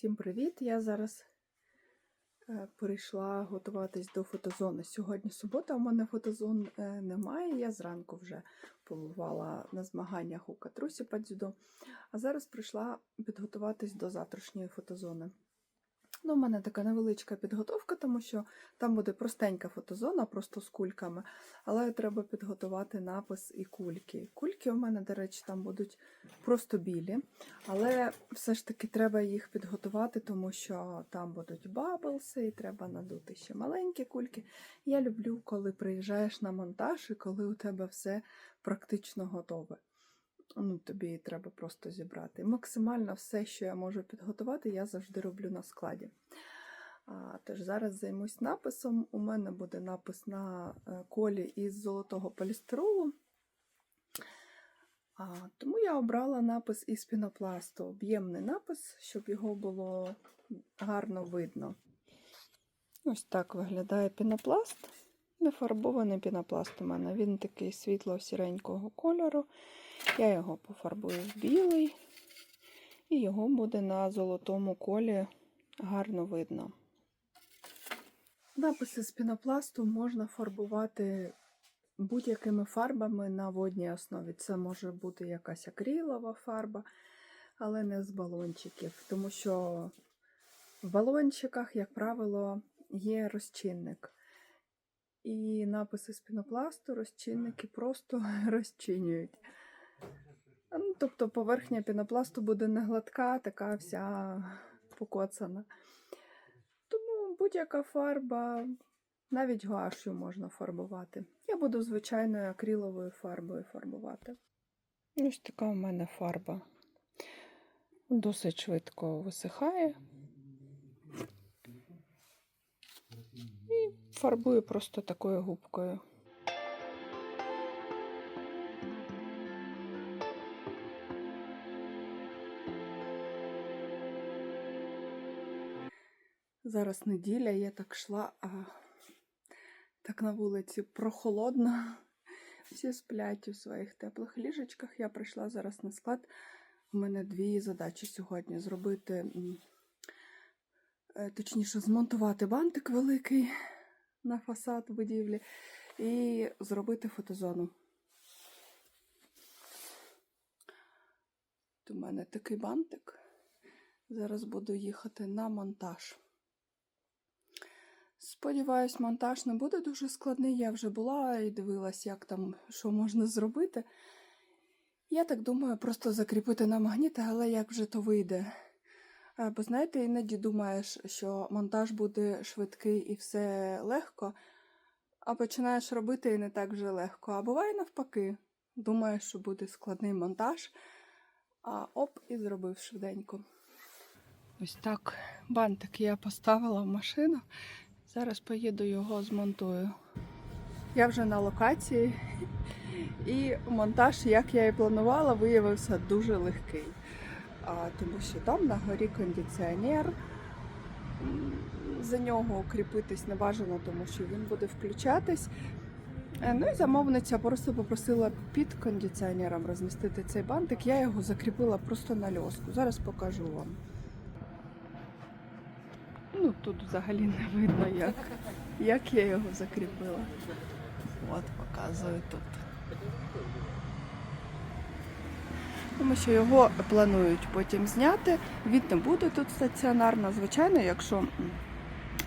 Всім привіт! Я зараз е, прийшла готуватись до фотозони. Сьогодні субота, у мене фотозон е, немає. Я зранку вже побувала на змаганнях у катрусі по дзюдо, а зараз прийшла підготуватись до завтрашньої фотозони. Ну, у мене така невеличка підготовка, тому що там буде простенька фотозона, просто з кульками, але треба підготувати напис і кульки. Кульки у мене, до речі, там будуть просто білі, але все ж таки треба їх підготувати, тому що там будуть баблси, і треба надути ще маленькі кульки. Я люблю, коли приїжджаєш на монтаж і коли у тебе все практично готове. Ну, тобі треба просто зібрати. Максимально все, що я можу підготувати, я завжди роблю на складі. А, Тож зараз займусь написом. У мене буде напис на е, колі із золотого полістиролу. А, Тому я обрала напис із пінопласту, об'ємний напис, щоб його було гарно видно. Ось так виглядає пінопласт. Нефарбований пінопласт у мене. Він такий світло-сіренького кольору. Я його пофарбую в білий, і його буде на золотому колі гарно видно. Написи з пінопласту можна фарбувати будь-якими фарбами на водній основі. Це може бути якась акрилова фарба, але не з балончиків, тому що в балончиках, як правило, є розчинник. І написи з пінопласту розчинники просто розчинюють. Тобто поверхня пінопласту буде не гладка, така вся покоцана. Тому будь-яка фарба, навіть гуашю можна фарбувати. Я буду звичайною акриловою фарбою фарбувати. Ось така у мене фарба. Досить швидко висихає. І фарбую просто такою губкою. Зараз неділя, я так йшла, а так на вулиці прохолодно. Всі сплять у своїх теплих ліжечках. Я прийшла зараз на склад. У мене дві задачі сьогодні: зробити, е, точніше, змонтувати бантик великий на фасад будівлі і зробити фотозону. От У мене такий бантик. Зараз буду їхати на монтаж. Сподіваюсь, монтаж не буде дуже складний. Я вже була і дивилась, як там що можна зробити. Я так думаю, просто закріпити на магніти, але як вже то вийде. Е, Бо знаєте, іноді думаєш, що монтаж буде швидкий і все легко, а починаєш робити і не так вже легко. А буває навпаки. Думаєш, що буде складний монтаж, а оп, і зробив швиденько. Ось так бантик я поставила в машину. Зараз поїду його змонтую. Я вже на локації, і монтаж, як я і планувала, виявився дуже легкий. А, тому що там на горі кондиціонер. За нього кріпитись не бажано, тому що він буде включатись. Е, Ну і замовниця просто попросила під кондиціонером розмістити цей бантик. Я його закріпила просто на льоску. Зараз покажу вам. Ну, тут взагалі не видно, як, як я його закріпила. От, показую тут. Тому що його планують потім зняти. Він не буде тут стаціонарно. Звичайно, якщо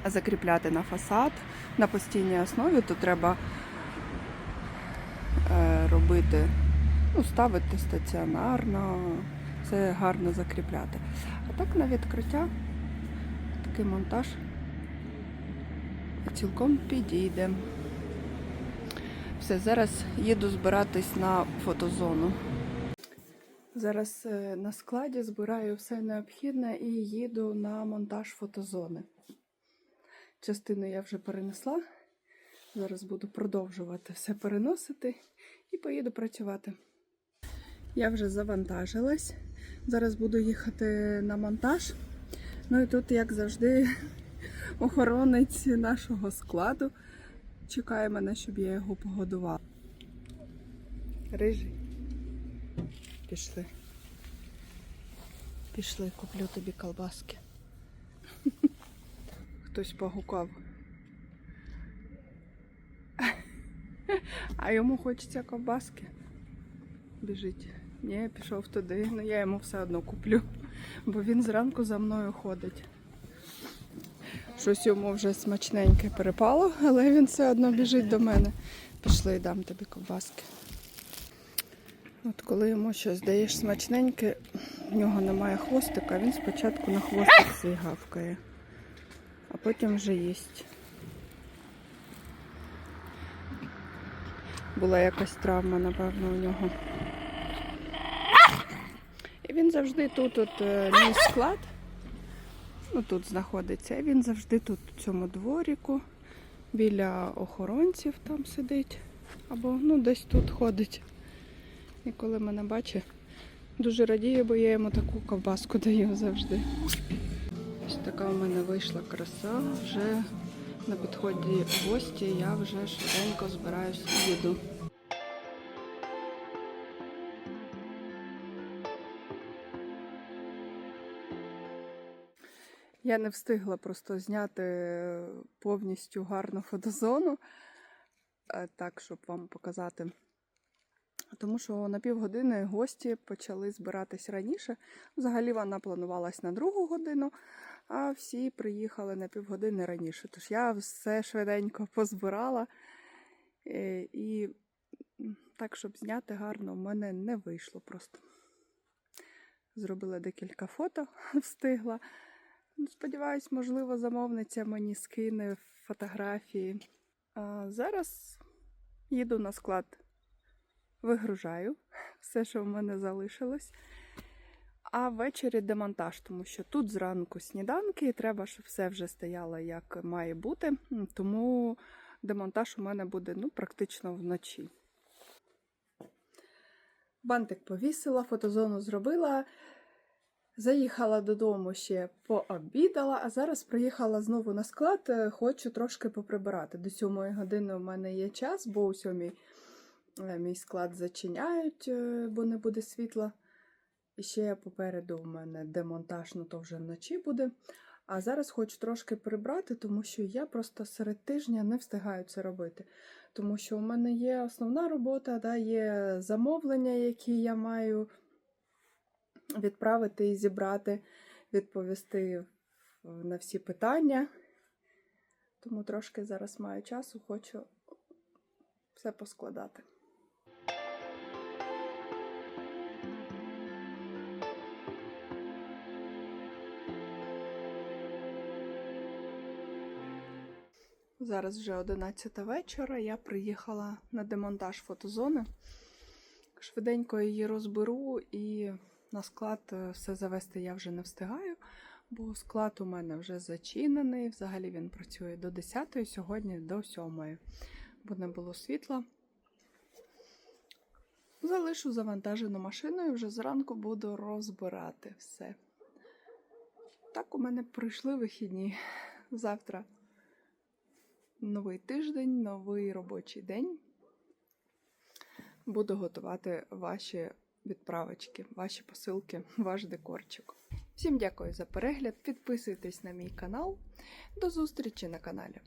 закріпляти на фасад на постійній основі, то треба е, робити, ну, ставити стаціонарно, це гарно закріпляти. А так на відкриття такий монтаж цілком підійде. Все, зараз їду збиратись на фотозону. Зараз е, на складі збираю все необхідне і їду на монтаж фотозони. Частину я вже перенесла. Зараз буду продовжувати все переносити і поїду працювати. Я вже завантажилась. Зараз буду їхати на монтаж. Ну і тут, як завжди, охоронець нашого складу чекає мене, щоб я його погодувала. Рижий. Пішли. Пішли, куплю тобі колбаски. хтось погукав. А йому хочеться ковбаски. Біжить. Ні, пішов туди, але я йому все одно куплю, бо він зранку за мною ходить. Щось йому вже смачненьке перепало, але він все одно біжить до мене. Пішли, дам тобі ковбаски. От коли йому щось даєш смачненьке, в нього немає хвостика, він спочатку на хвостик свій гавкає, а потім вже їсть. Була якась травма, напевно, у нього. Він завжди тут, от е, мій склад, ну тут знаходиться, він завжди тут, у цьому дворіку, біля охоронців там сидить, або ну, десь тут ходить. І коли мене бачить, дуже радіє, бо я йому таку ковбаску даю завжди. Ось така у мене вийшла краса. Вже на підході гості, я вже швиденько збираюсь і їду. Я не встигла просто зняти повністю гарну фотозону, е, так, щоб вам показати. Тому що на півгодини гості почали збиратись раніше. Взагалі вона планувалась на другу годину, а всі приїхали на півгодини раніше. Тож я все швиденько позбирала. Е, І так, щоб зняти гарно, в мене не вийшло просто. Зробила декілька фото, встигла. Ну, Сподіваюсь, можливо, замовниця мені скине фотографії. А зараз їду на склад, вигружаю все, що в мене залишилось. А ввечері демонтаж, тому що тут зранку сніданки, і треба, щоб все вже стояло як має бути. Тому демонтаж у мене буде ну, практично вночі. Бантик повісила, фотозону зробила. Заїхала додому ще пообідала, а зараз приїхала знову на склад. е, Хочу трошки поприбирати. До 7 години у мене є час, бо у 7 мій склад зачиняють, е, бо не буде світла. І ще попереду у мене демонтаж, ну то вже вночі буде. А зараз хочу трошки прибрати, тому що я просто серед тижня не встигаю це робити. Тому що у мене є основна робота, да, є замовлення, які я маю відправити і зібрати, відповісти на всі питання. Тому трошки зараз маю часу, хочу все поскладати. Зараз вже 11 вечора. Я приїхала на демонтаж фотозони. Швиденько її розберу і на склад е, все завести я вже не встигаю, бо склад у мене вже зачинений. Взагалі він працює до 10 сьогодні до 7 бо не було світла. Залишу завантажену машину і вже зранку буду розбирати все. Так у мене пройшли вихідні. Завтра новий тиждень, новий робочий день. Буду готувати ваші відправочки, ваші посилки, ваш декорчик. Всім дякую за перегляд. Підписуйтесь на мій канал. До зустрічі на каналі.